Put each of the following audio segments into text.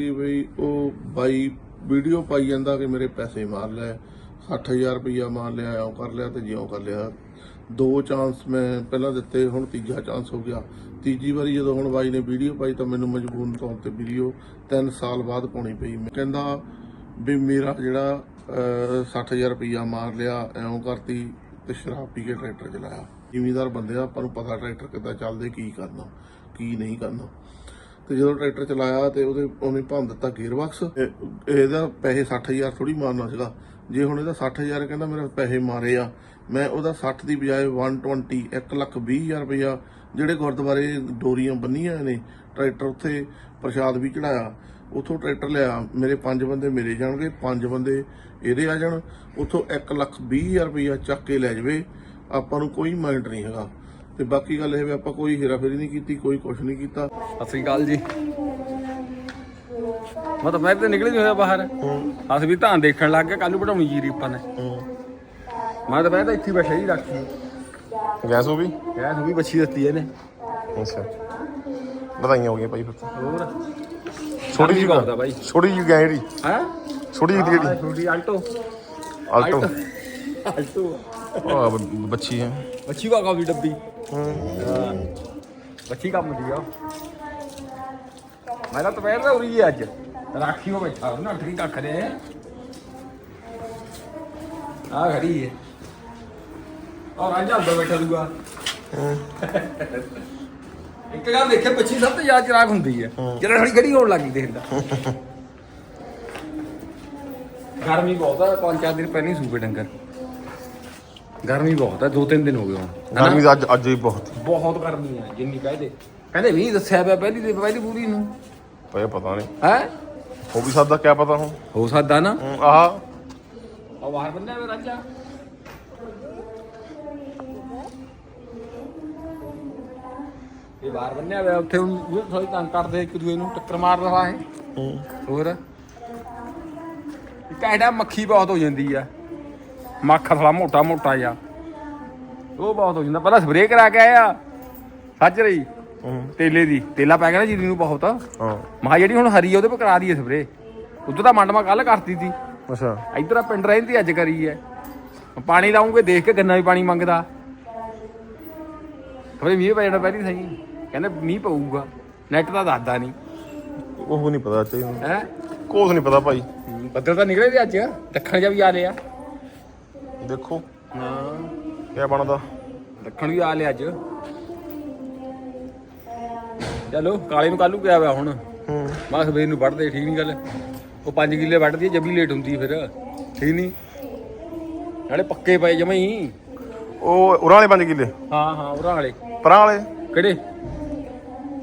ਕਿ ਬਈ ਉਹ ਬਾਈ ਵੀਡੀਓ ਪਾਈ ਜਾਂਦਾ ਕਿ ਮੇਰੇ ਪੈਸੇ ਮਾਰ ਲੈ 60000 ਰੁਪਇਆ ਮਾਰ ਲਿਆ ਐਂ ਕਰ ਲਿਆ ਤੇ ਜਿਉਂ ਕਰ ਲਿਆ। ਦੋ ਚਾਂਸ ਮੈਂ ਪਹਿਲਾਂ ਦਿੱਤੇ ਹੁਣ ਤੀਜਾ ਚਾਂਸ ਹੋ ਗਿਆ। ਤੀਜੀ ਵਾਰੀ ਜਦੋਂ ਹੁਣ ਬਾਈ ਨੇ ਵੀਡੀਓ ਪਾਈ ਤਾਂ ਮੈਨੂੰ ਮਜਬੂਰਨ ਤੌਰ ਤੇ ਵੀਡੀਓ 3 ਸਾਲ ਬਾਅਦ ਪਾਉਣੀ ਪਈ। ਮੈਂ ਕਹਿੰਦਾ ਵੀ ਮੇਰਾ ਜਿਹੜਾ ਅਹ, 60000 ਰੁਪਇਆ ਮਾਰ ਲਿਆ ਐਂ ਕਰਤੀ ਤੇ ਸ਼ਰਾਬ ਪੀ ਕੇ ਟਰੈਕਟਰ ਚਲਾਇਆ। ਜ਼ਿਮੀਦਾਰ ਬੰਦੇ ਆ ਆਪਾਂ ਨੂੰ ਪਤਾ ਟਰੈਕਟਰ ਕਿੱਦਾਂ ਚੱਲਦੇ ਕੀ ਕਰਨਾ ਕੀ ਨਹੀਂ ਕਰਨਾ। ਤੇ ਜਦੋਂ ਟਰੈਕਟਰ ਚਲਾਇਆ ਤੇ ਉਹਦੇ ਉਹਨੇ ਭੰਨ ਦਿੱਤਾ ਗੀਅਰਬਾਕਸ ਇਹ- ਇਹਦਾ ਪੈਸੇ 60000 ਥੋੜੀ ਮਾਰਨਾ ਸੀਗਾ। ਜੇ ਹੁਣ ਇਹਦਾ 60000 ਕਹਿੰਦਾ ਮੇਰੇ ਪੈਸੇ ਮਾਰੇ ਆ, ਮੈਂ ਉਹਦਾ 60 ਦੀ ਬਜਾਏ 120 1 ਲੱਖ 20000 ਰੁਪਇਆ ਜਿਹੜੇ ਗੁਰਦੁਆਰੇ ਡੋਰੀਆਂ ਬੰਨੀਆਂ ਨੇ ਟਰੈਕਟਰ ਉੱਥੇ ਪ੍ਰਸ਼ਾਦ ਵੀ ਚੜਾਇਆ ਉਥੋਂ ਟਰੈਕਟਰ ਲਿਆ, ਮੇਰੇ ਪੰਜ ਬੰਦੇ ਮੇਰੇ ਜਾਣਗੇ, ਪੰਜ ਬੰਦੇ ਇਹਦੇ ਆ ਜਾਣ। ਉਥੋਂ 1 ਲੱਖ 20000 ਰੁਪਇਆ ਚੱਕ ਕੇ ਲੈ ਜਾਵੇ, ਆਪਾਂ ਨੂੰ ਕੋਈ ਮਾਈਂਡ ਨਹੀਂ ਹੈਗਾ। ਤੇ ਬਾਕੀ ਗੱਲ ਇਹ ਵੀ ਆਪਾਂ ਕੋਈ ਹੇਰਾਫੇਰੀ ਨਹੀਂ ਕੀਤੀ ਕੋਈ ਕੁਝ ਨਹੀਂ ਕੀਤਾ। ਸਤਿ ਸ੍ਰੀ ਅਕਾਲ ਜੀ। ਮੈਂ ਤਾਂ ਮੈਂ ਤੇ ਨਿਕਲ ਹੀ ਨਹੀਂ ਹੋਇਆ ਬਾਹਰ। ਅਸੀਂ ਵੀ ਧਾਨ ਦੇਖਣ ਲੱਗ ਗਏ ਕੱਲ ਨੂੰ ਬਣਾਉਣੀ ਜੀਰੀ ਆਪਾਂ ਨੇ। ਮੈਂ ਤਾਂ ਮੈਂ ਤਾਂ ਇੱਥੇ ਹੀ ਬੈਠਾ ਹੀ ਰੱਖੀ ਗੈਸ ਹੋ ਗਈ? ਕਹਿ ਤੂੰ ਵੀ ਬੱਚੀ ਦਿੱਤੀ ਇਹਨੇ। ਅੱਛਾ। ਵਧਾਈਆਂ ਹੋ ਗਈਆਂ ਭਾਈ ਫਿਰ। ਹੋਰ? ਛੋਟੀ ਬਹੁਤ ਆ ਬਾਈ? ਛੋਟੀ ਜਿਹੀ ਗੈਂ ਜਿਹੜੀ ਹੈ? ਛੋਟੀ ਜਿਹੀ ਜਿਹੜੀ ਛੋਟੀ ਆਲਟੋ। ਆਲਟੋ। ਆਲਟੋ। ਆ ਬੱਚੀ ਹੈ। ਬੱਚੀ ਵਾ ਕਾਫੀ ਡੱਬੀ। ਹਾਂ। ਬੱਚੀ ਕੰਮ ਦੀ ਆ। ਮੈਂ ਤਾਂ ਦੁਪਹਿਰ ਦਾ ਉਰੀ ਅੱਜ। ਰਾਖੀ ਹੋ ਬੈਠਾ ਨਾ ਠਰੀ ਕੱਖ ਦੇ। ਆ ਖੜੀ ਹੈ ਔਰ ਰਾਂਝਾ ਅੰਦਰ ਬੈਠਾ ਦੂਗਾ ਇੱਕ ਗੱਲ ਦੇਖੇ ਬੱਚੀ ਸਭ ਤੋਂ ਜ਼ਿਆਦਾ ਚਰਾਕ ਹੁੰਦੀ ਹੈ। ਜਿਹੜਾ ਖੜੀ ਖੜੀ ਹੋਣ ਲੱਗੀ ਦੇਖਦਾ ਗਰਮੀ ਬਹੁਤ ਆ ਪੰਜ ਚਾਰ ਦਿਨ ਪਹਿਲਾਂ ਹੀ ਸੂਪੇ ਡੰਗਰ। ਗਰਮੀ ਬਹੁਤ ਆ ਦੋ ਤਿੰਨ ਦਿਨ ਹੋ ਗਏ ਹੁਣ? ਗਰਮੀ ਦਾ ਅੱਜ ਅੱਜ ਵੀ ਬਹੁਤ। ਬਹੁਤ ਗਰਮੀ ਆ ਜਿੰਨੀ ਕਹਦੇ ਕਹਿੰਦੇ ਵੀ ਦੱਸਿਆ ਪਿਆ ਪਹਿਲੀ ਦੇ ਪਹਿਲੀ ਪੂਰੀ ਨੂੰ। ਭਾਈ ਪਤਾ ਨਹੀਂ। ਹੈ? ਹੋ ਵੀ ਸਕਦਾ ਕਿਆ ਪਤਾ ਹੁਣ। ਹੋ ਸਕਦਾ ਨਾ। ਹੂੰ, ਆਹ। ਆ ਬਾਹਰ ਬੰਨਿਆ ਵੇ ਰਾਂਝਾ। ਇਹ ਬਾਹਰ ਬੰਨਿਆ ਵੇ ਉੱਥੇ ਉਹ ਥੋੜੀ ਤੰਗ ਕਰਦੇ ਇੱਕ ਦੂਏ ਨੂੰ ਟੱਕਰ ਮਾਰ ਰਹਾ ਹੈ ਹੂੰ। ਹੋਰ। ਐਡਾ ਮੱਖੀ ਬਹੁਤ ਹੋ ਜਾਂਦੀ ਆ। ਮੱਖ ਥੋੜਾ ਮੋਟਾ ਮੋਟਾ ਜਿਹਾ। ਉਹ ਬਹੁਤ ਹੋ ਜਾਂਦਾ। ਪਹਿਲਾਂ ਸਪਰੇਅ ਕਰਾ ਕੇ ਆਇਆ ਸੱਚ ਰਹੀ ਤੇਲੇ ਦੀ। ਤੇਲਾ ਪੈ ਗਿਆ ਨਾ ਜੀਰੀ ਨੂੰ ਬਹੁਤ। ਹਾਂ। ਮਹਾ ਜਿਹੜੀ ਹੁਣ ਹਰੀ ਆ ਉਹਦੇ ਪਰ ਕਰਾ ਦਈਏ ਸਪਰੇ ਉਦੋਂ ਤਾਂ ਮੰਡ ਮੈਂ ਕੱਲ ਕਰਤੀ ਸੀ। ਅੱਛਾ। ਇੱਧਰ ਆ ਪਿੰਡ ਰਹਿੰਦੀ ਅੱਜ ਕਰੀ ਐ। ਪਾਣੀ ਲਾਉਂਗੇ ਦੇਖ ਕੇ ਗੰਨਾ ਵੀ ਪਾਣੀ ਮੰਗਦਾ। ਖਬਰੇ ਮੀਂਹ ਪੈ ਜਾਣਾ ਪਹਿਲੀ ਸਹੀ। ਕਹਿੰਦੇ ਮੀਂਹ ਪਊਗਾ। ਨੈਟ ਤਾਂ ਦੱਸਦਾ ਨਹੀਂ ਉਹ ਨਹੀਂ ਪਤਾ ਚਾਹੀਦਾ ਹੈ? ਕੋਸ ਨਹੀਂ ਪਤਾ ਭਾਈ। ਬੱਦਲ ਤਾਂ ਨਿਕਲੇ ਅੱਜ। ਦੱਖਣ ਜਿਹਾ ਵੀ ਆ ਲਿਆ ਦੇਖੋ। ਹਾਂ ਕਿਆ ਬਣਦਾ? ਦੱਖਣ ਵੀ ਆ ਲਿਆ ਅੱਜ। ਚਲੋ ਕਾਲੇ ਨੂੰ ਕੱਲੂ ਪਿਆ ਹੋਇਆ ਹੁਣ। ਹੂੰ। ਮੈਂ ਸਵੇਰ ਨੂੰ ਵੱਢਦੇ ਠੀਕ ਨਹੀਂ ਗੱਲ। ਉਹ 5 ਕਿੱਲੇ ਵੱਢਦੀ ਹੈ ਜੱਬੀ ਲੇਟ ਹੁੰਦੀ ਫਿਰ। ਠੀਕ ਨਹੀਂ ਨਾਲੇ ਪੱਕੇ ਪਏ ਜਮਾਂ ਹੀ। ਉਹ ਉਰਾਂ ਵਾਲੇ 5 ਕਿੱਲੇ? ਹਾਂ ਹਾਂ ਉਰਾਂ ਵਾਲੇ। ਪਰਾਂ ਵਾਲੇ? ਕਿਹੜੇ?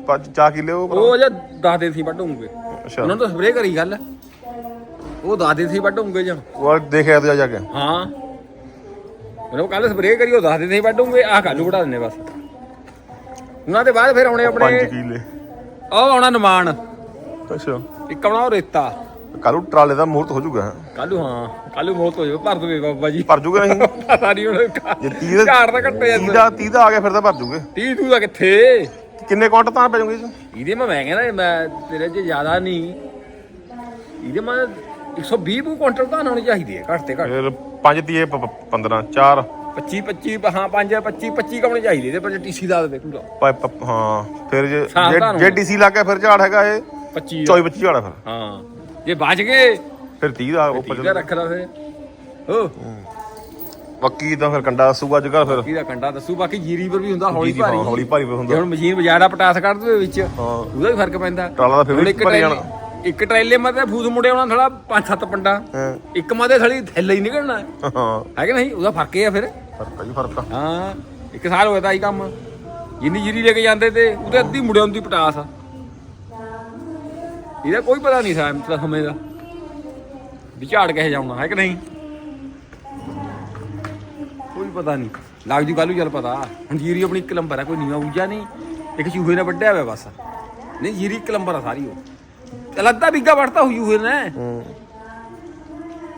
ਪੰਜ ਚਾਰ ਕਿੱਲੇ ਉਹ ਪਰਾਂ। ਉਹ ਜਾਂ ਦੱਸਦੇ ਸੀ ਵੱਢੂਗੇ। ਅੱਛਾ। ਉਹਨਾਂ ਨੂੰ ਤਾਂ ਸਪਰੇਅ ਕਰੀ ਗੱਲ। ਉਹ ਦੱਸਦੇ ਸੀ ਵੱਢੂਗੇ ਜਾਂ ਉਹ ਦੇਖਿਆ ਤੇ ਜਾ ਕੇ। ਹਾਂ। ਮੈਨੂੰ ਕੱਲ ਸਪਰੇਅ ਕਰੀ ਉਹ ਦੱਸਦੇ ਸੀ ਵੱਢੂਗੇ ਆਹ ਕੱਲੂ ਵਢਾ ਦਿੰਨੇ ਬਸ। ਉਹਨਾਂ ਦੇ ਬਾਅਦ ਫਿਰ ਆਉਣੇ ਪੰਜ ਆਪਣੇ ਕਿੱਲੇ। ਉਹ ਆਉਣਾ ਨਿਮਾਣ। ਅੱਛਾ। ਇੱਕ ਆਉਣਾ ਉਹ ਰੇਤਾ। ਕੱਲੂ ਟਰਾਲੇ ਦਾ ਮੂਰਤ ਹੋ ਜਾਊਗਾ। ਕੱਲੂ ਹਾਂ ਕੱਲੂ ਮੌਤ ਹੋ ਜਾਵੇ ਭਰ ਦਵੇ ਬਾਬਾ ਜੀ। ਭਰ ਜੂਗਾ ਨਹੀਂ ਪਤਾ ਨਹੀਂ ਹੁਣ ਜੇ 30 ਝਾੜ ਤਾਂ ਘੱਟੇ ਤੀਹ ਦਾ 30 ਦਾ ਆ ਗਿਆ ਫਿਰ ਤਾਂ ਭਰ ਜੂਗੇ। 30 ਤੂੰ ਦਾ ਕਿੱਥੇ? ਕਿੰਨੇ ਕੁਆਂਟਲ ਤਾਂ ਪੈ ਜਾਊਗੇ? ਇਹਦੇ ਮੈਂ ਮੈਂ ਕਹਿੰਦਾ ਮੈਂ ਤੇਰੇ 'ਚ ਜ਼ਿਆਦਾ ਨਹੀਂ। ਇਹਦੇ ਮੈਂ 120 ਕੁ ਕੁਇੰਟਲ ਤਾਂ ਹੋਣੀ ਚਾਹੀਦੀ ਹੈ ਘੱਟ ਤੇ ਘੱਟ। ਫਿਰ 5 ਤੀਏ 15 4 25 25 ਹਾਂ 5 25 25 ਕਮਣੇ ਚਾਹੀਦੇ ਇਹਦੇ ਪਰ ਟੀਸੀ ਦਾ ਦੇਵੇ ਪੂਰਾ। ਹਾਂ ਫਿਰ ਜੇ ਜੇ- ਜੇ ਡੀਸੀ ਲੱਗ ਗਿਆ ਫਿਰ ਝਾੜ ਹੈਗਾ ਇਹ। 25 24 25 ਝਾੜ ਆ ਫਿਰ। ਹਾਂ ਜੇ ਬਚ ਗਏ। ਫਿਰ 30 ਦਾ ਉੱਪਰ ਟੀਕਾ ਰੱਖ ਲਾ ਫੇ ਹੋ। ਪੱਕੀ ਤਾਂ ਫਿਰ ਕੰਡਾ ਸੂਗਾ ਅੱਜ ਕੱਲ ਫਿਰ। ਕੀ ਦਾ ਕੰਡਾ ਦੱਸੂ ਬਾਕੀ ਜੀਰੀ ਪਰ ਵੀ ਹੁੰਦਾ ਹੌਲੀ ਜੀਰੀ, ਹਾਂ, ਭਾਰੀ। ਹੌਲੀ ਭਾਰੀ ਜੇ ਹੁੰਦਾ। ਹੁਣ ਮਸ਼ੀਨ ਬਜਾੜਾ ਪਟਾਸ ਕੱਢ ਦੇ ਵਿੱਚ ਹਾਂ। ਉਹਦਾ ਵੀ ਫ਼ਰਕ ਪੈਂਦਾ। ਟਰਾਲਾ ਤਾਂ ਫਿਰ ਹੁਣ ਵੀ ਇੱਕ ਭਰੀ ਟਰੈਲੇ- ਜਾਣਾ। ਇੱਕ ਟਰੈਲੇ ਮਤੇ ਫੂਸ ਮੁੜੇ ਆਉਣਾ ਥੋੜਾ ਪੰਜ ਸੱਤ ਪੰਡਾ। ਹਾਂ। ਇੱਕ ਮਤੇ ਥਲੀ ਥੱਲੇ ਹੀ ਨਿਕਲਣਾ। ਹਾਂ। ਹੈ ਕਿ ਨਹੀਂ? ਉਹਦਾ ਫ਼ਰਕ ਇਹ ਆ ਫਿਰ। ਫ਼ਰਕ ਆ ਜੀ ਫ਼ਰਕ ਆ। ਹਾਂ। ਇੱਕ ਸਾਲ ਹੋਇਆ ਤਾਂ ਆਹੀ ਕੰਮ। ਜਿੰਨੀ ਜੀਰੀ ਲੈ ਕੇ ਜਾਂਦੇ ਤੇ ਉਹਦੇ ਅੱਧੀ ਮੁੜਿਆ ਹੁੰਦੀ ਪਟਾਸ ਇਹਦਾ ਕੋਈ ਪਤਾ ਨਹੀਂ ਸਾਂ ਮਤਲਬ ਸਮੇਂ ਦਾ। ਵੀ ਝਾੜ ਕਿਹ ਜਾਉਣਾ ਹੈ ਕਿ ਨਹੀਂ? ਕੋਈ ਪਤਾ ਨਹੀਂ। ਲੱਗ ਜੂ ਕੱਲੂ ਚੱਲ ਪਤਾ। ਹੁਣ ਜੀਰੀ ਆਪਣੀ ਇੱਕ ਲੰਬਰ ਹੈ ਕੋਈ ਨੀਵਾ ਉੱਜਾ ਨਹੀਂ। ਇੱਕ ਚੂਹੇ ਨੇ ਵੱਢਿਆ ਹੋਇਆ ਬਸ। ਨਹੀਂ ਜੀਰੀ ਇੱਕ ਲੰਬਰ ਆ ਸਾਰੀ ਉਹ। ਚੱਲ ਅੱਧਾ ਬਿੱਗਾ ਵੱਢਤਾ ਹੋਈ ਚੂਹੇ ਨੇ ਹੂੰ।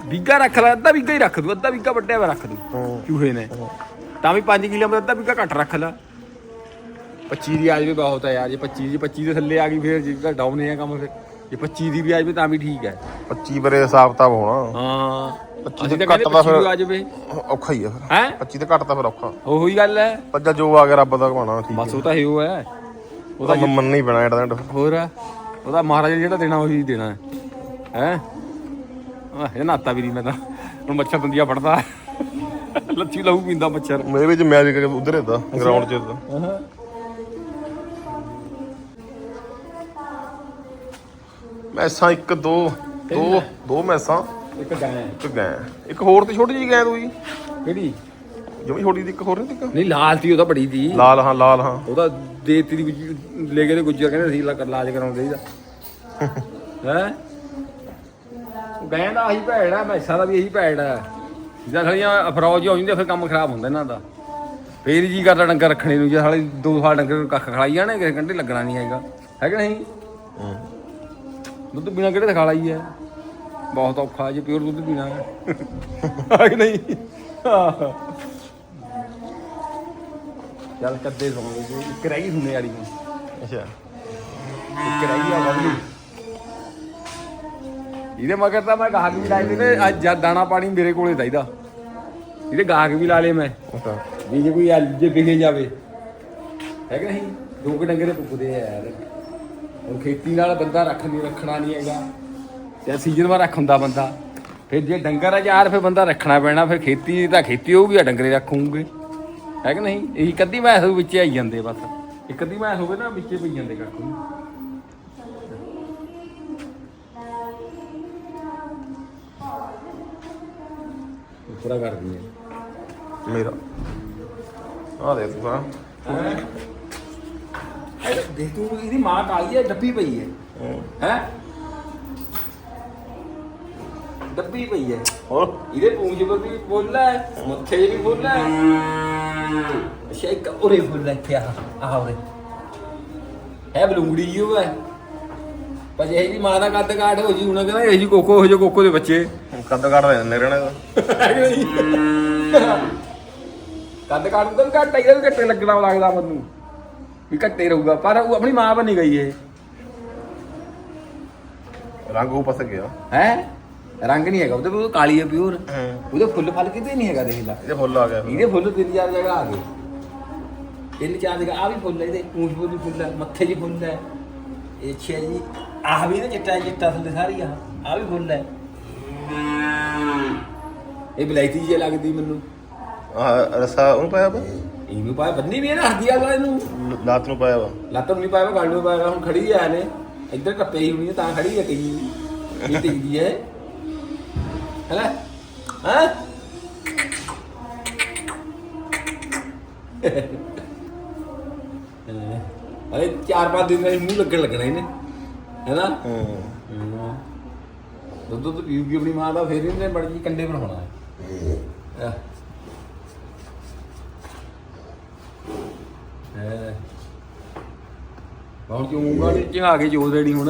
ਬਿੱਗਾ ਰੱਖ ਲੈ ਅੱਧਾ ਬਿੱਗਾ ਹੀ ਰੱਖ ਦੂ ਅੱਧਾ ਬਿੱਗਾ ਵੱਢਿਆ ਹੋਇਆ ਰੱਖ ਦੂ ਹੂੰ। ਚੂਹੇ ਨੇ। ਤਾਂ ਵੀ 5 ਕਿਲੋ ਅੱਧਾ ਬਿੱਗਾ ਘੱਟ ਰੱਖ ਲੈ। 25 ਦੀ ਆ ਜਾਵੇ ਬਹੁਤ ਹੈ ਯਾਰ ਜੇ 25 ਜੇ 25 ਦੇ ਥੱਲੇ ਆ ਗਈ ਫੇਰ ਜਿਹੜਾ ਡਾਊਨ ਹੈ ਕੰਮ ਫਿਰ। ਜੇ 25 ਦੀ ਵੀ ਆ ਜਾਵੇ ਤਾਂ ਵੀ ਠੀਕ ਹੈ 25 ਬਰੇ ਹਿਸਾਬ ਕਿਤਾਬ ਹੋਣਾ। ਹਾਂ। 25 ਅਸੀਂ ਤੇ ਤਾਂ ਘੱਟ ਕਹਿੰਦੇ ਦਾ 25 ਫਿਰ ਆ ਜਾਵੇ। ਔਖਾ ਹੀ ਆ ਫਿਰ। ਹੈ? 25 ਤੇ ਘੱਟ ਤਾਂ ਫਿਰ ਔਖਾ। ਉਹੀ ਗੱਲ ਹੈ ਪਰ ਜੋ ਆ ਗਿਆ ਰੱਬ ਦਾ ਕਮਾਣਾ ਠੀਕ ਬਸ ਉਹ ਤਾਂ ਇਹੋ ਹੈ ਉਹਦਾ ਮੰਨਣਾ ਹੀ ਪੈਣਾ ਐਡਾ ਹੋਰ ਆ। ਉਹਦਾ ਮਹਾਰਾਜ ਜਿਹੜਾ ਦੇਣਾ ਉਹੀ ਦੇਣਾ ਹੈ। ਹੈ? ਇਹ ਨਾਤਾ ਵੀ ਨਹੀਂ ਮੈਂ ਤਾਂ। ਹੁਣ ਮੱਛਰ ਦੰਦੀਆਂ ਫੜਦਾ। ਲੱਛੀ ਲਹੂ ਪੀਂਦਾ ਮੱਛਰ। ਮੇਰੇ ਵਿੱਚ ਮੈਚ ਉਧਰ ਇਦਾਂ ਗਰਾਊਂਡ 'ਚ ਇਦਾਂ ਮੈਸਾਂ ਇੱਕ ਦੋ ਦੋ ਦੋ ਮੈਸਾਂ। ਇੱਕ ਗਾਂ ਇੱਕ ਗੈਂ ਇੱਕ ਹੋਰ ਤੇ ਛੋਟੀ ਜੀ ਗੈਂ ਤੂੰ ਜੀ ਕਿਹੜੀ? ਜਮੀ ਛੋਟੀ ਦੀ ਇੱਕ ਹੋਰ ਨਹੀਂ ਇੱਕ ਨਹੀਂ ਲਾਲ ਤੀ ਉਹਦਾ ਬੜੀ ਦੀ ਲਾਲ ਹਾਂ ਲਾਲ ਹਾਂ। ਉਹਦਾ ਦੇਤੀ ਦੀ ਗੁੱਜੀ- ਲੈ ਕੇ ਤੇ ਗੁੱਜਰ ਕਹਿੰਦੇ ਸੀ ਲਾ- ਇਲਾਜ ਕਰਾਉਂਦੇ ਇਹਦਾ ਹੈ? ਗਾਂ ਦਾ ਆਹੀ ਭੈੜ ਆ ਮੈਸਾਂ ਦਾ ਵੀ ਇਹੀ ਭੈੜ ਆ। ਜਿੱਦਾਂ ਸਾਲੀਆਂ ਅਫਰੋਜ ਹੋ ਜਾਂਦੇ ਫਿਰ ਕੰਮ ਖਰਾਬ ਹੁੰਦਾ ਇਹਨਾਂ ਦਾ। ਫੇਰ ਜੀ ਕਰਦਾ ਡੰਗਰ ਰੱਖਣੇ ਨੂੰ ਜੇ ਸਾਲੇ ਦੋ ਸਾਲ ਡੰਗਰ ਕੱਖ ਖਲਾਈ ਜਾਣੇ ਕਿਸੇ ਘੰਟੇ ਲੱਗਣਾ ਨਹੀਂ ਹੈਗਾ। ਹੈ ਕਿ ਨਹੀਂ? ਦੁੱਧ ਬਿਨਾ ਕਿਹੜੇ ਖਾ ਲਈ ਹੈ ਬਹੁਤ ਔਖਾ ਜੇ ਪਿਓਰ ਦੁੱਧ ਪੀਣਾ। ਹੈ ਹੈ ਕਿ ਨਹੀਂ। ਆਹ। ਚੱਲ ਕੱਦੇ ਸੌਂਗੇ ਜੀ। ਇੱਕ ਰਹਿ ਗਈ ਸੁਣਨੇ ਵਾਲੀ ਹੁਣ। ਅੱਛਾ। ਇੱਕ ਰਹਿ ਗਈ ਆ ਵੱਧੀ ਇਹਦੇ ਮਗਰ ਤਾਂ ਮੈਂ ਗਾਹਕ ਵੀ ਲਾਏ ਨੇ ਅੱਜ ਜਦ ਦਾਣਾ ਪਾਣੀ ਮੇਰੇ ਕੋਲੇ ਚਾਹੀਦਾ। ਇਹਦੇ ਗਾਹਕ ਵੀ ਲਾ ਲਏ ਮੈਂ। ਅੱਛਾ। ਵੀ ਜੇ ਕੋਈ ਅੱਜ ਵਿਕੇ ਜਾਵੇ। ਹੈ ਕਿ ਨਹੀਂ? ਦੋ ਕੁ ਡੰਗਰੇ ਪੁੱਗਦੇ ਆ ਯਾਰ। ਹੁਣ ਖੇਤੀ ਨਾਲ ਬੰਦਾ ਰੱਖ ਨਹੀਂ ਰੱਖਣਾ ਨਹੀਂ ਹੈਗਾ। ਤੇ ਸੀਜ਼ਨ ਵਾਰ ਰੱਖ ਹੁੰਦਾ ਬੰਦਾ। ਫਿਰ ਜੇ ਡੰਗਰ ਆ ਯਾਰ ਫਿਰ ਬੰਦਾ ਰੱਖਣਾ ਪੈਣਾ। ਫਿਰ ਖੇਤੀ ਤਾਂ ਖੇਤੀ ਹੋਊਗੀ ਆ ਡੰਗਰੇ ਰੱਖੂਗੇ ਹੈ ਕਿ ਨਹੀਂ? ਇਹੀ ਕੱਦੀ ਮੈਸ ਵਿੱਚ ਆਈ ਜਾਂਦੇ ਬਸ। ਇੱਕ ਅੱਧੀ ਮੈਸ ਹੋਵੇ ਨਾ ਵਿੱਚੇ ਪਈ ਜਾਂਦੇ ਕੱਖ ਨੂੰ। ਪੂਰਾ ਕਰਦੀ ਹੈ ਮੇਰਾ। ਆ ਦੇ ਤੂੰ ਹਾਂ। ਦੇਖ ਤੂੰ ਇਹਦੀ ਮਾਂ ਕਾਲੀ ਹੈ ਡੱਬੀ ਪਈ ਹੈ। ਹੈ। ਡੱਬੀ ਪਈ ਹੈ। ਹੋਰ? ਇਹਦੇ ਪੂੰਝ ਪਰ ਵੀ ਫੁੱਲ ਹੈ ਮੱਥੇ 'ਚ ਵੀ ਫੁੱਲ ਹੈ। ਅੱਛਾ ਇੱਕ ਉਰੇ ਫੁੱਲ ਹੈ ਇੱਥੇ ਆ ਆਹ ਉਰੇ। ਹੈ ਬਲੂੰਗੜੀ ਜੀ ਉਹ ਹੈ। ਪਰ ਜੇ ਇਹਦੀ ਮਾਂ ਦਾ ਕੱਦ ਕਾਠ ਹੋ ਜੀ ਉਹਨਾਂ ਕਹਿੰਦਾ ਇਹ ਜੀ ਕੋਕੋ ਹੋ ਜੋ ਕੋਕੋ ਦੇ ਬੱਚੇ। ਕੱਦ ਕੱਢ ਦੇ ਦਿੰਦੇ ਰਹਿਣਾ ਕੱਦ ਕਾਠ ਤਾਂ ਘੱਟ ਇਹਦਾ ਵੀ ਘੱਟੇ ਲੱਗਣਾ ਲੱਗਦਾ ਮੈਨੂੰ ਵੀ ਘੱਟੇ ਰਹੂਗਾ ਪਰ ਉਹ ਆਪਣੀ ਮਾਂ ਬਣੀ ਗਈ ਇਹ। ਰੰਗ ਉਹ ਪਸ ਗਿਆ। ਹੈ? ਰੰਗ ਨਹੀਂ ਹੈਗਾ ਉਹਦੇ ਉਹ ਕਾਲੀ ਹੈ ਪਿਓਰ ਉਹਦੇ ਫੁੱਲ ਫਲ ਕਿਤੇ ਨਹੀਂ ਹੈਗਾ ਦੇਖ ਲੈ। ਇਹਦੇ ਫੁੱਲ ਆ ਗਿਆ ਇਹਦੇ ਫੁੱਲ ਤਿੰਨ ਚਾਰ ਜਗ੍ਹਾ ਆ ਗਏ। ਤਿੰਨ ਚਾਰ ਜਗ੍ਹਾ ਆ ਵੀ ਫੁੱਲ ਹੈ ਇਹਦੇ ਪੂੰਛ ਪੂੰਛ ਵੀ ਫੁੱਲ ਹੈ ਮੱਥੇ 'ਚ ਫੁੱਲ ਹੈ। ਇਹ ਛੇ ਜੀ ਆਹ ਵੀ ਨਾ ਚਿੱਟਾ ਚਿੱਟਾ ਥੱਲੇ ਸਾਰੀ ਆ। ਆ ਵੀ ਫੁੱਲ ਹੈ। ਇਹ ਬਲੈਤੀ ਜਿਹੀ ਲੱਗਦੀ ਮੈਨੂੰ। ਆ ਰਸਾ ਉਹਨੂੰ ਪਾਇਆ ਵਾ? ਇਹਨੂੰ ਪਾਇਆ ਬੰਨੀ ਵੀ ਨਾ ਹੱਦੀ ਇਹਨੂੰ। ਲ- ਲਾਤ ਨੂੰ ਪਾਇਆ ਵਾ। ਲੱਤ ਨੂੰ ਨਹੀਂ ਪਾਇਆ ਗੱਲ ਨੂੰ ਪਾਇਆ ਹੁਣ ਖੜੀ ਆ ਨੇ ਇੱਧਰ ਟੱਪੇ ਹੀ ਹੋਣੀ ਤਾਂ ਖੜੀ ਹੈ ਕਈ। ਇਹ ਟਿਕਦੀ ਹੈ। ਹੈਲਾ ਹਾਂ? ਅਰੇ ਚਾਰ ਪੰਜ ਦਿਨ ਨਾਲ ਮੂੰਹ ਲੱਗਣ ਲੱਗਣਾ ਇਹਨੇ ਹੈਨਾ ਹੂੰ। ਦੁੱਧ ਦੁੱਧ ਪੀਊਗੀ ਆਪਣੀ ਮਾਂ ਦਾ ਫੇਰ ਇਹਨੇ ਬੜੀ ਜੀ ਕੰਡੇ ਬਣਾਉਣਾ ਹੈ। ਹੈ। ਬਹੁਤ ਚੋਂਗਾ ਤੇ ਚੰਗਾ ਕੇ ਚੋ ਦੇਣੀ ਹੁਣ।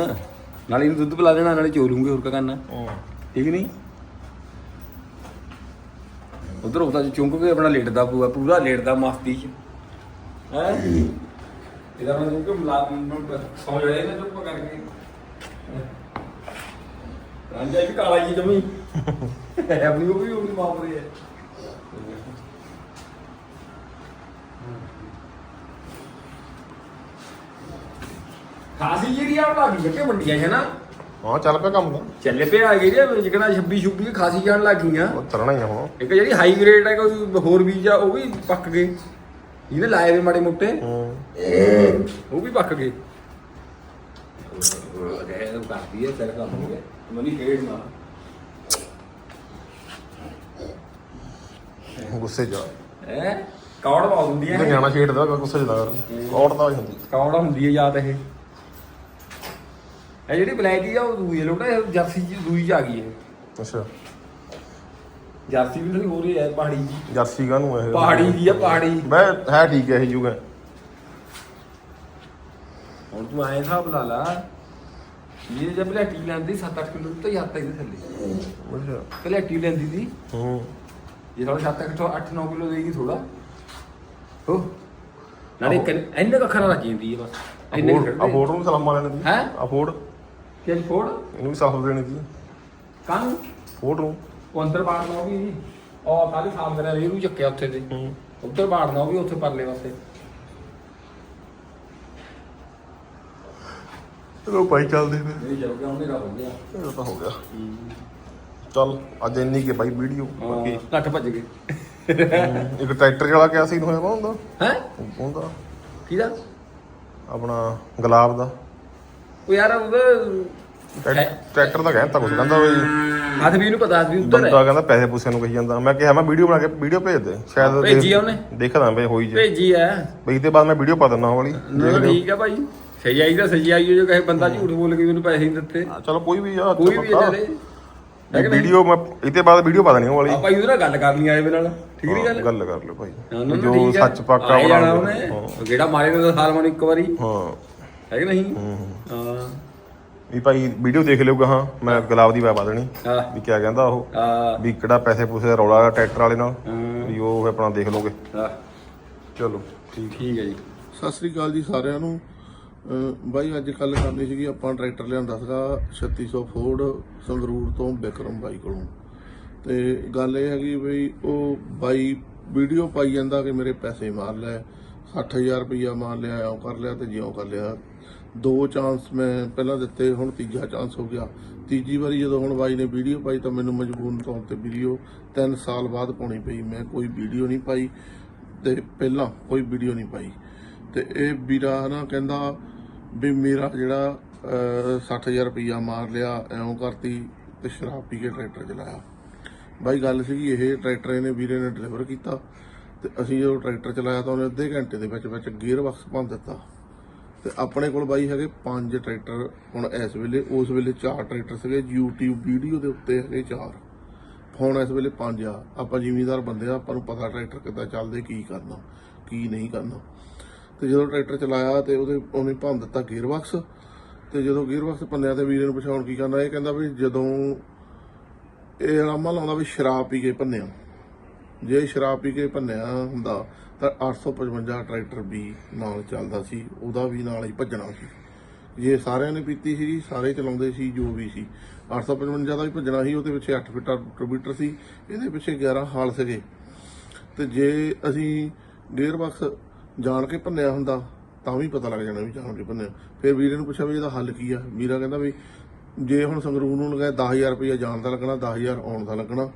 ਨਾਲੇ ਇਹਨੂੰ ਦੁੱਧ ਪਿਲਾ ਦੇਣਾ ਨਾਲੇ ਚੋ ਲੂੰਗੇ ਹੋਰ ਕੀ ਕਰਨਾ। ਹੂੰ। ਠੀਕ ਨਹੀਂ? ਉਧਰ ਉਹਦਾ ਚੁੰਗ ਕੇ ਆਪਣਾ ਲੇਟਦਾ ਪੂਆ ਪੂਰਾ ਲੇਟਦਾ ਮਸਤੀ ਚ। ਹੈ? ਇਹਦਾ ਮੈਂ ਕਿ ਮਲਾ ਸੌ ਜੜੇ ਨਾ ਚੁੱਪ ਕਰਕੇ। ਰਾਂਝਾ ਵੀ ਕਾਲਾ ਜੀ ਜਮੀ। ਆਪਣੀ ਉਹ ਵੀ ਉਹਦੀ ਮਾਂ ਪਰੀ ਹੈ ਖਾਸੀ ਜਿਹੜੀ ਆ ਉਹ ਲੱਗ ਗਈ ਮੰਡੀਆਂ ਹੈ ਨਾ? ਹਾਂ ਚੱਲ ਪਿਆ ਕੰਮ ਤਾਂ। ਚੱਲੇ ਪਿਆ ਆ ਗਈ ਜੇ ਜਿਕਣਾ 26 26 ਖਾਸੀ ਜਾਣ ਲੱਗ ਗਈਆਂ। ਉਹ ਚੱਲਣਾ ਹੀ ਆ ਹੁਣ। ਇੱਕ ਜਿਹੜੀ ਹਾਈ ਗ੍ਰੇਡ ਹੈ ਕੋਈ ਹੋਰ ਬੀਜ ਆ ਉਹ ਵੀ ਪੱਕ ਗਏ। ਇਹਨੇ ਲਾਏ ਵੇ ਮਾੜੇ ਮੋਟੇ। ਹੂੰ। ਉਹ ਵੀ ਪੱਕ ਗਏ। ਉਹ ਕਰਦੀ ਹੈ ਤੇਰਾ ਕੰਮ ਹੋ ਗਿਆ। ਮਨੀ ਖੇਡ ਨਾ ਗੁੱਸੇ ਜਾ ਹੈ? ਕੌੜ ਇਹ। ਹੈ ਨਿਆਣਾ ਛੇੜਦਾ ਗੁੱਸੇ ਜਦਾ ਕਰ ਔੜ ਤਾਂ ਹੀ ਹੁੰਦੀ। ਕੌੜ ਹੁੰਦੀ ਹੈ ਯਾਦ ਇਹ। ਇਹ ਜਿਹੜੀ ਬਲੈਕੀ ਆ ਉਹ ਦੂਈ ਲੋਟਾ ਜਰਸੀ ਜੀ ਦੂਈ ਚ ਆ ਗਈ ਇਹ। ਅੱਛਾ। ਜਰਸੀ ਵੀ ਥੋੜੀ ਹੋ ਰਹੀ ਹੈ ਪਹਾੜੀ ਜੀ। ਜਰਸੀ ਕਾ ਨੂੰ ਇਹ? ਪਹਾੜੀ ਦੀ ਆ ਪਹਾੜੀ ਮੈਂ ਹੈ ਠੀਕ ਹੈ ਇਹ ਜੂਗਾ। ਹੁਣ ਤੂੰ ਆਏ ਹਿਸਾਬ ਲਾ ਲਾ ਇਹ ਜਦ ਬਲੈਟੀ ਲੈਂਦੀ 7-8 ਕਿਲੋ ਤਾਂ ਹੱਥ ਇਹਦੇ ਥੱਲੇ। ਅੱਛਾ। ਬਲੈਟੀ ਲੈਂਦੀ ਸੀ। ਹੂੰ। ਇਹ ਥੋੜਾ 7 ਕਿਲੋ 8-9 ਕਿਲੋ ਦੇਗੀ ਥੋੜਾ ਹੋ। ਨਾਲੇ ਇੰਨੇ ਕੱਖਾਂ ਨਾਲ ਜਾਂਦੀ ਹੈ ਬਸ। ਇੰਨੇ ਅਫੋਰਡ ਨੂੰ ਸਲਾਮਾਂ ਲੈਣ ਦੀ। ਹੈਂ? ਅਫੋਰਡ ਕਿ ਫੋੜ? ਇਹਨੂੰ ਵੀ ਸਾਫ਼ ਦੇਣੀ ਸੀ। ਕੰਨ? ਫੋੜ ਨੂੰ। ਉਹ ਅੰਦਰ ਬਾੜਨਾ ਉਹ ਵੀ ਉਹ ਕਾਲੀ ਸਾਫ਼ ਕਰਿਆ ਵੀ ਚੱਕਿਆ ਉੱਥੇ ਤੇ। ਉੱਧਰ ਬਾੜਨਾ ਉਹ ਵੀ ਉੱਥੇ ਪਰਲੇ ਪਾਸੇ। ਚਲੋ ਭਾਈ ਚੱਲਦੇ ਫਿਰ। ਮੇਰੀ ਜਾਊਗਾ ਉਹਨੇ ਰਾ ਹੋ ਗਿਆ। ਇਹ ਤਾਂ ਹੋ ਗਿਆ। ਚੱਲ ਅੱਜ ਇੰਨੀ ਕੇ ਭਾਈ ਵੀਡੀਓ। ਬਾਕੀ ਲੱਟ ਭੱਜ ਗਏ। ਇੱਕ ਟਰੈਕਟਰ ਵਾਲਾ ਕਿਆ ਸੀਨ ਹੋਇਆ ਵਾ ਹੁੰਦਾ? ਹੈ? ਹੁੰਦਾ। ਕਿਹਦਾ? ਆਪਣਾ ਗੁਲਾਬ ਦਾ। ਉਹ ਯਾਰ ਉਹਦਾ ਟਰੈ- ਟਰੈਕਟਰ ਦਾ ਕਹਿੰਦਾ ਕੁਝ ਕਹਿੰਦਾ ਵੀ ਹੱਥ ਵੀ ਨੂੰ ਪਤਾ ਵੀ ਉੱਧਰ ਹੈ। ਬੰਦਾ ਕਹਿੰਦਾ ਪੈਸੇ ਪੂਸੇ ਨੂੰ ਕਹੀ ਜਾਂਦਾ। ਮੈਂ ਕਿਹਾ ਮੈਂ ਵੀਡੀਓ ਬਣਾ ਕੇ ਵੀਡੀਓ ਭੇਜ ਦੇ ਸ਼ਾਇਦ ਭੇਜੀ ਆ ਉਹਨੇ? ਦੇਖਦਾ ਬਈ ਹੋਈ ਜੇ। ਭੇਜੀ ਐ ਬਈ ਤੇ ਬਾਅਦ ਮੈਂ ਵੀਡੀਓ ਪਾ ਦਿੰਦਾ ਉਹ ਵਾਲੀ ਨਾ ਠੀਕ ਆ ਭਾਈ। ਸਹੀ ਆਈ ਤਾਂ ਸਹੀ ਆਈ ਜੋ ਕਹੇ ਬੰਦਾ ਝੂਠ ਬੋਲ ਕੇ ਮੈਨੂੰ ਪੈਸੇ ਨਹੀਂ ਦਿੱਤੇ। ਚਲੋ ਕੋਈ ਵੀ ਆ ਕੋਈ ਵੀ ਚੱਲੇ। ਵੀਡੀਓ ਮੈਂ ਇਹਦੇ ਬਾਅਦ ਵੀਡੀਓ ਪਾ ਦੇਣੀ ਉਹ ਵਾਲੀ ਆ ਭਾਈ ਉਹਦੇ ਨਾਲ ਗੱਲ ਕਰਨੀ ਆਏ ਮੇਰੇ ਨਾਲ। ਠੀਕ ਨਹੀਂ ਗੱਲ? ਗੱਲ ਕਰ ਲਿਓ ਭਾਈ। ਜੋ। ਸੱਚ ਪੱਕਾ ਬਣਾ ਜਿਹੜਾ ਮਾਰੇ ਨੇ ਸਾਲ ਮਾਰ ਇੱਕ ਵਾਰੀ। ਹਾਂ। ਹੈ ਕਿ ਨਹੀਂ? ਹਾਂ। ਵੀ ਭਾਈ ਵੀਡੀਓ ਦੇਖ ਲਿਓਗਾ ਹਾਂ ਮੈਂ ਗੁਲਾਬ ਦੀ ਪਾ ਦੇਣੀ। ਹਾਂ। ਵੀ ਕਿਆ ਕਹਿੰਦਾ ਉਹ? ਵੀ ਕਿਹੜਾ ਪੈਸੇ ਪੂਸੇ ਦਾ ਰੌਲਾ ਟਰੈਕਟਰ ਵਾਲੇ ਨਾਲ। ਵੀ ਉਹ ਫਿਰ ਆਪਣਾ ਦੇਖ ਲੋਗੇ ਹਾਂ, ਚਲੋ ਠੀਕ। ਠੀਕ ਹੈ ਜੀ। ਸਤਿ ਸ੍ਰੀ ਅਕਾਲ ਜੀ ਸਾਰਿਆਂ ਨੂੰ। ਬਾਈ ਅੱਜ ਕੱਲ ਕਰਨੀ ਸੀਗੀ ਆਪਾਂ ਟਰੈਕਟਰ ਲਿਆਂਦਾ ਸੀਗਾ 3600 ਫੋਰਡ ਸੰਗਰੂਰ ਤੋਂ ਬਿਕਰਮ ਬਾਈ ਕੋਲੋਂ। ਤੇ ਗੱਲ ਇਹ ਹੈਗੀ ਬਈ ਉਹ ਬਾਈ ਵੀਡੀਓ ਪਾਈ ਜਾਂਦਾ ਕਿ ਮੇਰੇ ਪੈਸੇ ਮਾਰ ਲੈ 60000 ਰੁਪਇਆ ਮਾਰ ਲਿਆ ਐਂ ਕਰ ਲਿਆ ਤੇ ਜਿਉਂ ਕਰ ਲਿਆ। ਦੋ ਚਾਂਸ ਮੈਂ ਪਹਿਲਾਂ ਦਿੱਤੇ ਹੁਣ ਤੀਜਾ ਚਾਂਸ ਹੋ ਗਿਆ। ਤੀਜੀ ਵਾਰੀ ਜਦੋਂ ਹੁਣ ਬਾਈ ਨੇ ਵੀਡੀਓ ਪਾਈ ਤਾਂ ਮੈਨੂੰ ਮਜਬੂਰਨ ਤੌਰ ਤੇ ਵੀਡੀਓ 3 ਸਾਲ ਬਾਅਦ ਪਾਉਣੀ ਪਈ। ਮੈਂ ਕੋਈ ਵੀਡੀਓ ਨਹੀਂ ਪਾਈ ਤੇ ਪਹਿਲਾਂ ਕੋਈ ਵੀਡੀਓ ਨਹੀਂ ਪਾਈ। ਤੇ ਇਹ ਵੀਰਾ ਨਾ ਕਹਿੰਦਾ ਵੀ ਮੇਰਾ ਜਿਹੜਾ ਅਹ, 60000 ਰੁਪਇਆ ਮਾਰ ਲਿਆ ਐਉਂ ਕਰਤੀ ਤੇ ਸ਼ਰਾਬ ਪੀ ਕੇ ਟਰੈਕਟਰ ਚਲਾਇਆ। ਬਾਈ ਗੱਲ ਸੀਗੀ ਇਹ ਟਰੈਕਟਰ ਇਹਨੇ ਵੀਰੇ ਨੇ ਡਿਲੀਵਰ ਕੀਤਾ ਤੇ ਅਸੀਂ ਜਦੋਂ ਟਰੈਕਟਰ ਚਲਾਇਆ ਤਾਂ ਉਹਨੇ ਅੱਧੇ ਘੰਟੇ ਦੇ ਵਿੱਚ ਵਿੱਚ ਗੀਅਰ ਬਾਕਸ ਭੰਨ ਦਿੱਤਾ। ਤੇ ਆਪਣੇ ਕੋਲ ਬਾਈ ਹੈਗੇ ਪੰਜ ਟਰੈਕਟਰ, ਹੁਣ ਇਸ ਵੇਲੇ, ਉਸ ਵੇਲੇ ਚਾਰ ਟਰੈਕਟਰ ਸੀਗੇ, YouTube ਵੀਡੀਓ ਦੇ ਉੱਤੇ ਹੈਗੇ ਚਾਰ। ਹੁਣ ਇਸ ਵੇਲੇ ਪੰਜ ਆ। ਆਪਾਂ ਜ਼ਿਮੀਂਦਾਰ ਬੰਦੇ ਆ, ਆਪਾਂ ਨੂੰ ਪਤਾ ਟਰੈਕਟਰ ਕਿੱਦਾਂ ਚੱਲਦੇ, ਕੀ ਕਰਨਾ, ਕੀ ਨਹੀਂ ਕਰਨਾ। ਤੇ ਜਦੋਂ ਟਰੈਕਟਰ ਚਲਾਇਆ ਤੇ ਉਹਦੇ, ਉਹਨੇ ਭੰਨ ਦਿੱਤਾ ਗੀਅਰ ਬਾਕਸ ਤੇ ਜਦੋਂ ਗੀਅਰ ਬਾਕਸ ਭੰਨਿਆ ਤੇ ਵੀਰੇ ਨੂੰ ਪਛਾਣ ਕੀ ਕਰਨਾ, ਇਹ ਕਹਿੰਦਾ ਵੀ ਜਦੋਂ ਇਹ ਆਰਾਮਾ ਲਾਉਂਦਾ ਵੀ ਸ਼ਰਾਬ ਪੀ ਕੇ ਭੰਨਿਆ। ਜੇ ਸ਼ਰਾਬ ਪੀ ਕੇ ਭੰਨਿਆ ਹੁੰਦਾ, ਤਾਂ 855 ਟਰੈਕਟਰ ਵੀ ਨਾਲ ਚੱਲਦਾ ਸੀ, ਉਹਦਾ ਵੀ ਨਾਲ ਹੀ ਭੱਜਣਾ ਸੀ। ਜੇ ਸਾਰਿਆਂ ਨੇ ਪੀਤੀ ਸੀ, ਸਾਰੇ ਚਲਾਉਂਦੇ ਸੀ, ਜੋ ਵੀ ਸੀ 855 ਦਾ ਵੀ ਭੱਜਣਾ ਸੀ, ਉਹਦੇ ਪਿੱਛੇ 8 ਫਿੱਟਾ ਟਰਬੀਟਰ ਸੀ, ਇਹਦੇ ਪਿੱਛੇ 11 ਹਾਲ ਸੀਗੇ। ਤੇ ਜੇ ਅਸੀਂ ਗੇਅਰ ਬਾਕਸ ਜਾਣ ਕੇ ਭੰਨਿਆ ਹੁੰਦਾ, ਤਾਂ ਵੀ ਪਤਾ ਲੱਗ ਜਾਣਾ ਵੀ ਜਾਣ ਕੇ ਭੰਨਿਆ। ਫਿਰ ਵੀਰੇ ਨੂੰ ਪੁੱਛਿਆ ਵੀ ਇਹਦਾ ਹੱਲ ਕੀ ਆ? ਵੀਰਾ ਕਹਿੰਦਾ ਵੀ ਜੇ ਹੁਣ ਸੰਗਰੂਰ ਨੂੰ ਲਗਾਇਆ 10000 ਰੁਪਏ ਜਾਣ ਦਾ ਲੱਗਣਾ 10000 ਆਉਣ ਦਾ ਲੱਗਣਾ,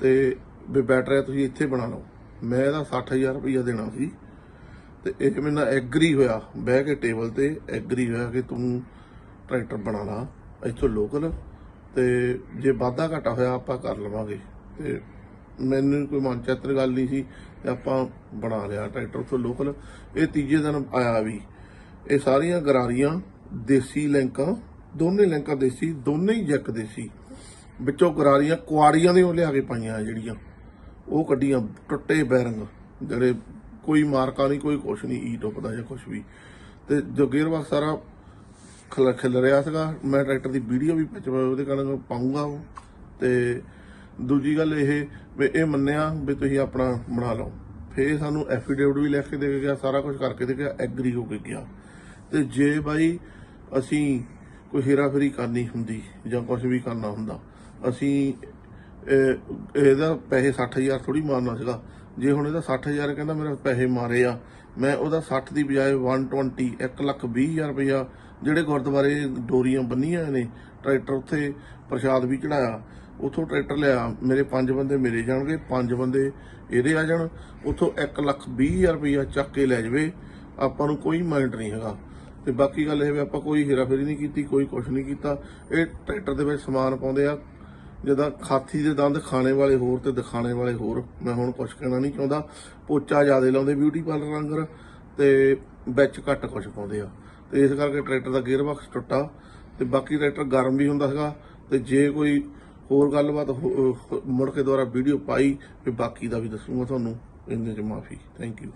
ਤੇ ਵੀ ਬੈਟਰ ਬੈਟਰੀ ਤੁਸੀਂ ਇੱਥੇ ਬਣਾ ਲਓ। ਮੈਂ ਇਹਦਾ 60000 ਰੁਪਏ ਦੇਣਾ ਸੀ ਤੇ ਇਹ ਮੇਰੇ ਨਾਲ ਐਗਰੀ ਹੋਇਆ, ਬਹਿ ਕੇ ਟੇਬਲ ਤੇ ਐਗਰੀ ਹੋਇਆ ਕਿ ਤੂੰ ਟਰੈਕਟਰ ਬਣਾ ਲਾ, ਇੱਥੋਂ ਲੋਕਲ ਤੇ ਜੇ ਵਾਧਾ ਘਾਟਾ ਹੋਇਆ ਆਪਾਂ ਕਰ ਲਵਾਂਗੇ। ਤੇ ਮੈਨੂੰ ਕੋਈ ਮਨ ਚੈਤਰ ਗੱਲ ਨਹੀਂ ਸੀ ਤੇ ਆਪਾਂ ਬਣਾ ਲਿਆ ਟਰੈਕਟਰ ਉੱਥੋਂ ਲੋਕਲ ਇਹ ਤੀਜੇ ਦਿਨ ਆਇਆ ਵੀ। ਇਹ ਸਾਰੀਆਂ ਗਰਾਰੀਆਂ, ਦੇਸੀ ਲੈਂਕਾਂ, ਦੋਨੇ ਲੈਂਕਾਂ ਦੇਸੀ, ਦੋਨੇ ਹੀ ਜੈਕ ਦੇਸੀ। ਵਿੱਚੋਂ ਗਰਾਰੀਆਂ ਕੁਆੜੀਆਂ ਦੇ ਉਹ ਲਿਆ ਕੇ ਪਾਈਆਂ ਜਿਹੜੀਆਂ। ਉਹ ਕੱਢੀਆਂ ਟੁੱਟੇ ਬੈਰੰਗ ਜਿਹੜੇ ਕੋਈ ਮਾਰਕਾ ਨਹੀਂ, ਕੋਈ ਕੁਛ ਨਹੀਂ, ਈ ਟੁੱਪਦਾ ਜਾਂ ਕੁਛ ਵੀ। ਤੇ ਜੋ ਗੇਅਰ ਬਾਕਸ ਸਾਰਾ ਖਿਲ ਖਿਲ ਰਿਹਾ ਸੀਗਾ, ਮੈਂ ਟਰੈਕਟਰ ਦੀ ਵੀਡੀਓ ਵੀ ਵਿੱਚ ਉਹਦੇ ਕਾਰਨ ਪਾਉਂਗਾ ਉਹ। ਤੇ ਦੂਜੀ ਗੱਲ ਇਹ, ਵੀ ਇਹ ਮੰਨਿਆ ਵੀ ਤੁਸੀਂ ਆਪਣਾ ਬਣਾ ਲਓ। ਫੇਰ ਸਾਨੂੰ ਐਫੀਡੇਵਿਟ ਵੀ ਲੈ ਕੇ ਦੇ ਕੇ ਗਿਆ, ਸਾਰਾ ਕੁਝ ਕਰਕੇ ਦੇ ਗਿਆ, ਐਗਰੀ ਹੋ ਕੇ ਗਿਆ। ਤੇ ਜੇ ਬਾਈ ਅਸੀਂ ਕੋਈ ਹੇਰਾਫੇਰੀ ਕਰਨੀ ਹੁੰਦੀ ਜਾਂ ਕੁਝ ਵੀ ਕਰਨਾ ਹੁੰਦਾ, ਅਸੀਂ ਇਹਦਾ ਪੈਸੇ 60000 ਥੋੜੀ ਮਾਰਨਾ ਸੀਗਾ। ਜੇ ਹੁਣ ਇਹਦਾ 60000 ਕਹਿੰਦਾ ਮੇਰਾ ਪੈਸੇ ਮਾਰੇ ਆ, ਮੈਂ ਉਹਦਾ 60 ਦੀ ਬਜਾਏ 120 1 ਲੱਖ 20000 ਰੁਪਇਆ ਜਿਹੜੇ ਗੁਰਦੁਆਰੇ ਡੋਰੀਆਂ ਬੰਨੀਆਂ ਨੇ ਟਰੈਕਟਰ ਉੱਥੇ ਪ੍ਰਸ਼ਾਦ ਵੀ ਚੜਾਇਆ ਉਥੋਂ ਟਰੈਕਟਰ ਲਿਆ, ਮੇਰੇ ਪੰਜ ਬੰਦੇ ਮੇਰੇ ਜਾਣਗੇ, ਪੰਜ ਬੰਦੇ ਇਹਦੇ ਆ ਜਾਣ, ਉਥੋਂ 1 ਲੱਖ 20000 ਰੁਪਇਆ ਚੱਕ ਕੇ ਲੈ ਜਾਵੇ, ਆਪਾਂ ਨੂੰ ਕੋਈ ਮਾਈਂਡ ਨਹੀਂ ਹੈਗਾ। ਤੇ ਬਾਕੀ ਗੱਲ ਇਹ ਵੀ ਆਪਾਂ ਕੋਈ ਹੇਰਾਫੇਰੀ ਨਹੀਂ ਕੀਤੀ, ਕੋਈ ਕੁਝ ਨਹੀਂ ਕੀਤਾ, ਇਹ ਟਰੈਕਟਰ ਦੇ ਵਿੱਚ ਸਮਾਨ ਪਾਉਂਦੇ ਆ ਜਿਹਦਾ ਖਾਥੀ ਦੇ ਦੰਦ ਖਾਣੇ ਵਾਲੇ ਹੋਰ ਤੇ ਦਿਖਾਣੇ ਵਾਲੇ ਹੋਰ, ਮੈਂ ਹੁਣ ਕੁਝ ਕਹਿਣਾ ਨਹੀਂ ਚਾਹੁੰਦਾ। ਪੋਚਾ ਜ਼ਿਆਦਾ ਲਾਉਂਦੇ ਬਿਊਟੀ ਪਾਰਲਰ ਵਾਂਗਰ ਤੇ ਵਿੱਚ ਘੱਟ ਕੁਝ ਪਾਉਂਦੇ ਆ। ਤੇ ਇਸ ਕਰਕੇ ਟਰੈਕਟਰ ਦਾ ਗੇਅਰ ਬਾਕਸ ਟੁੱਟਾ ਤੇ ਬਾਕੀ ਟਰੈਕਟਰ ਗਰਮ ਵੀ ਹੁੰਦਾ ਸੀਗਾ ਤੇ ਜੇ ਕੋਈ ਹੋਰ ਗੱਲਬਾਤ ਹੋ- ਮੁੜ ਕੇ ਦੁਆਰਾ ਵੀਡੀਓ ਪਾਈ, ਤੇ ਬਾਕੀ ਦਾ ਵੀ ਦੱਸੂਗਾ ਤੁਹਾਨੂੰ। ਇੰਨੇ ਚ ਮਾਫੀ। Thank you